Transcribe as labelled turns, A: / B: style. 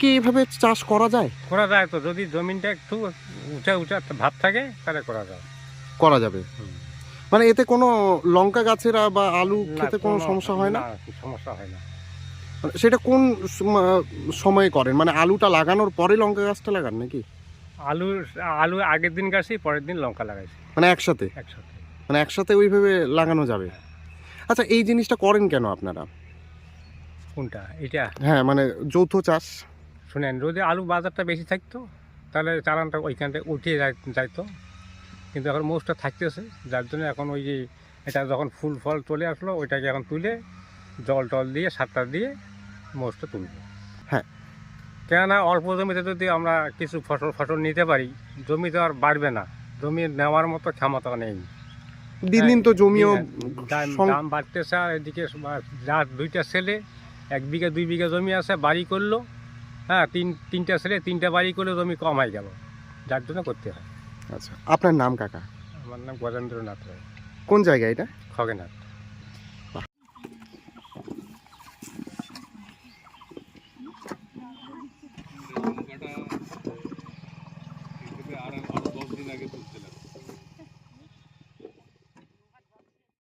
A: কি এভাবে চাষ করা যায়?
B: করা যায় তো যদি জমিনটা একটু উঁচা উঁচা ভাব থাকে তাহলে করা যায়।
A: করা যাবে। মানে এতে কোনো লঙ্কা গাছের বা আলু খেতে কোনো সমস্যা হয় না?
B: সমস্যা হয় না।
A: মানে সেটা কোন সময়ে করেন? মানে আলুটা লাগানোর পরে লঙ্কা গাছটা লাগান নাকি?
B: আলু আলু আগের দিন গাছি পরের দিন লঙ্কা লাগাইছি।
A: মানে একসাথে?
B: একসাথে।
A: মানে একসাথে ওইভাবে লাগানো যাবে? আচ্ছা এই জিনিসটা করেন কেন আপনারা?
B: কোনটা? এটা
A: হ্যাঁ মানে যৌথ চাষ?
B: শুনেন যদি আলু বাজারটা বেশি থাকতো তাহলে চালানটা ওইখানটা উঠিয়ে যাইতো। কিন্তু এখন মোষটা থাকতেছে যার জন্য এখন ওই যে এটা যখন ফুল ফল চলে আসলো ওইটাকে এখন তুলে জল টল দিয়ে সারটা দিয়ে মোষটা তুলবো।
A: হ্যাঁ।
B: কেননা অল্প জমিতে যদি আমরা কিছু ফসল ফসল নিতে পারি জমি তো আর বাড়বে না। জমি নেওয়ার মতো ক্ষমতা নেই।
A: দিন দিন তো জমিও
B: দাম বাড়তেছে আর এদিকে যার দুইটা ছেলে এক বিঘা দুই বিঘা জমি আছে বাড়ি করল হ্যাঁ তিন তিনটা ছেলে তিনটা বাড়ি করলে জমি কম হয়ে গেল যার জন্য করতে হয়।
A: আচ্ছা আপনার নাম কাকা?
B: আমার নাম গজেন্দ্রনাথ রায়।
A: কোন জায়গায় এটা?
B: খগেনাথ আরও দশ দিন আগে